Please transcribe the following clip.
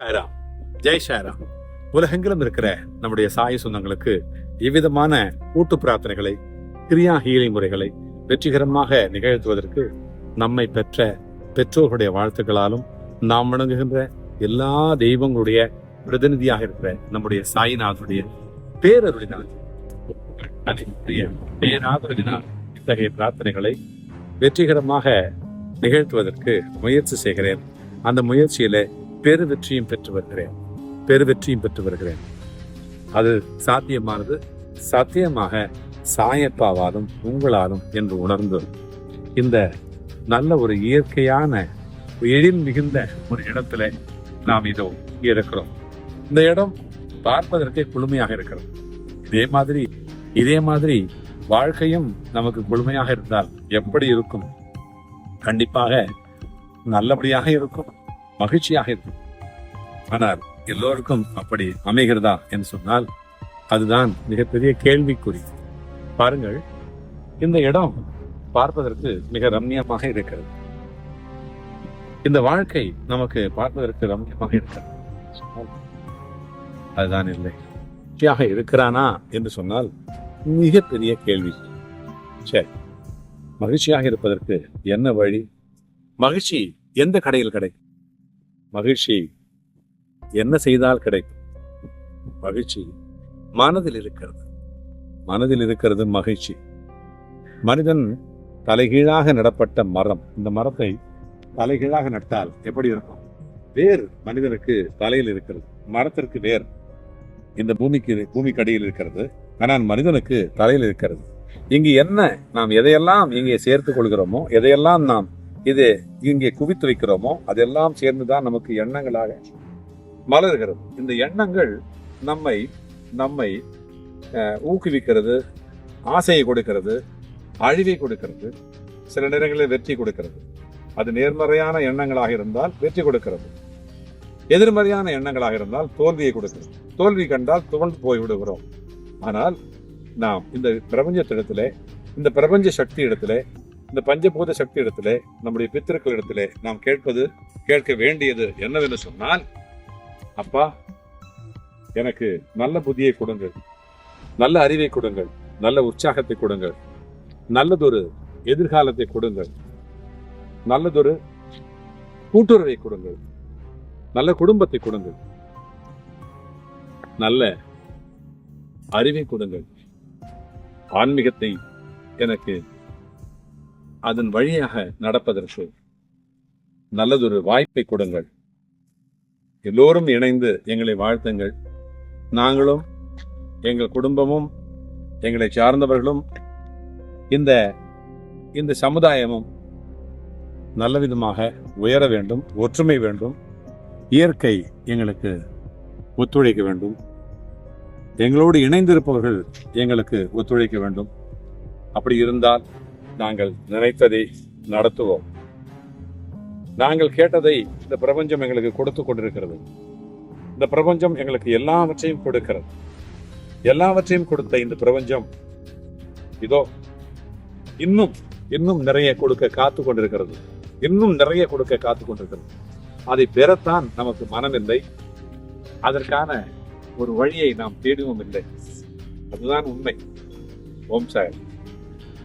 ஷாராம் ஜெய் ஷாராம் உலகெங்கிலும் இருக்கிற நம்முடைய சாய சொந்தங்களுக்கு இவ்விதமான கூட்டு பிரார்த்தனைகளை கிரியா ஹீலிங் முறைகளை வெற்றிகரமாக நிகழ்த்துவதற்கு நம்மை பெற்ற பெற்றோர்களுடைய வாழ்த்துக்களாலும் நாம் வணங்குகின்ற எல்லா தெய்வங்களுடைய பிரதிநிதியாக இருக்கிற நம்முடைய சாய்நாதனுடைய பேரருளினால் பேராதரவினால் இத்தகைய பிரார்த்தனைகளை வெற்றிகரமாக நிகழ்த்துவதற்கு முயற்சி செய்கிறேன். அந்த முயற்சியில பெரு வெற்றியும் பெற்று வருகிறேன். பெரு வெற்றியும் பெற்று வருகிறேன். அது சாத்தியமானது. சத்தியமாக சாயப்பாவாலும் உங்களாலும் என்று உணர்ந்து இந்த நல்ல ஒரு இயற்கையான எழில் மிகுந்த ஒரு இடத்துல நாம் இதோ இருக்கிறோம். இந்த இடம் பார்ப்பதற்கே குளுமையாக இருக்கிறது. இதே மாதிரி இதே மாதிரி வாழ்க்கையும் நமக்கு குளுமையாக இருந்தால் எப்படி இருக்கும்? கண்டிப்பாக நல்லபடியாக இருக்கும். மகிழ்ச்சியாக இருக்கும். ஆனால் எல்லோருக்கும் அப்படி அமைகிறதா என்று சொன்னால் அதுதான் மிகப்பெரிய கேள்விக்குறி. பாருங்கள் இந்த இடம் பார்ப்பதற்கு மிக ரம்மியமாக இருக்கிறது. இந்த வாழ்க்கை நமக்கு பார்ப்பதற்கு ரம்மியமாக இருக்கிறது. அதுதான் இல்லை. மகிழ்ச்சியாக இருக்கிறானா என்று சொன்னால் மிகப்பெரிய கேள்வி. சரி மகிழ்ச்சியாக இருப்பதற்கு என்ன வழி? மகிழ்ச்சி எந்த கடையில் கிடைக்கும்? மகிழ்ச்சி என்ன செய்தால் கிடைக்கும்? மகிழ்ச்சி மனதில் இருக்கிறது. மனதில் இருக்கிறது மகிழ்ச்சி. மனிதன் தலைகீழாக நடப்பட்ட மரம் இந்த மரத்தை தலைகீழாக நட்டால் எப்படி இருக்கும்? வேர் மனிதனுக்கு தலையில் இருக்கிறது மரத்திற்கு வேர். இந்த பூமிக்கு பூமிக்கு அடியில் இருக்கிறது ஆனால் மனிதனுக்கு தலையில் இருக்கிறது. இங்கு என்ன நாம் எதையெல்லாம் இங்கே சேர்த்துக் கொள்கிறோமோ எதையெல்லாம் நாம் இது இங்கே குவித்து வைக்கிறோமோ அதெல்லாம் சேர்ந்துதான் நமக்கு எண்ணங்களாக மலர்கிறது. இந்த எண்ணங்கள் நம்மை நம்மை ஊக்குவிக்கிறது ஆசையை கொடுக்கிறது அழிவை கொடுக்கிறது சில நேரங்களில் வெற்றி கொடுக்கிறது. அது நேர்மறையான எண்ணங்களாக இருந்தால் வெற்றி கொடுக்கிறது. எதிர்மறையான எண்ணங்களாக இருந்தால் தோல்வியை கொடுக்கிறது. தோல்வி கண்டால் துவண்டு போய் விடுகிறோம். ஆனால் நாம் இந்த பிரபஞ்சத்திடத்திலே இந்த பிரபஞ்ச சக்தி இடத்திலே இந்த பஞ்சபூத சக்தி இடத்திலே நம்முடைய பித்திருக்கள் இடத்திலே நாம் கேட்பது கேட்க வேண்டியது என்னவென்று சொன்னால் அப்பா எனக்கு நல்ல புத்தியை கொடுங்கள். நல்ல அறிவை கொடுங்கள். நல்ல உற்சாகத்தை கொடுங்கள். நல்லதொரு எதிர்காலத்தை கொடுங்கள். நல்லதொரு கூட்டுறவை கொடுங்கள். நல்ல குடும்பத்தை கொடுங்கள். நல்ல அறிவை கொடுங்கள். ஆன்மீகத்தை எனக்கு அதன் வழியாக நடப்பதற்கு நல்லதொரு வாய்ப்பை கொடுங்கள். எல்லோரும் இணைந்து எங்களை வாழ்த்துங்கள். நாங்களும் எங்கள் குடும்பமும் எங்களை சார்ந்தவர்களும் இந்த இந்த சமுதாயமும் நல்ல விதமாக உயர வேண்டும் ஒற்றுமை வேண்டும் இயற்கை எங்களுக்கு ஒத்துழைக்க வேண்டும். எங்களோடு இணைந்திருப்பவர்கள் எங்களுக்கு ஒத்துழைக்க வேண்டும். அப்படி இருந்தால் நாங்கள் நினைத்ததை நடத்துவோம். நாங்கள் கேட்டதை இந்த பிரபஞ்சம் எங்களுக்கு கொடுத்து கொண்டிருக்கிறது. இந்த பிரபஞ்சம் எங்களுக்கு எல்லாவற்றையும் கொடுக்கிறது. எல்லாவற்றையும் கொடுத்த இந்த பிரபஞ்சம் இதோ இன்னும் இன்னும் நிறைய கொடுக்க காத்து கொண்டிருக்கிறது. இன்னும் நிறைய கொடுக்க காத்து கொண்டிருக்கிறது. அதை பெறத்தான் நமக்கு மனமில்லை. அதற்கான ஒரு வழியை நாம் தேடுவோம் இல்லை. அதுதான் உண்மை. ஓம் சாய்.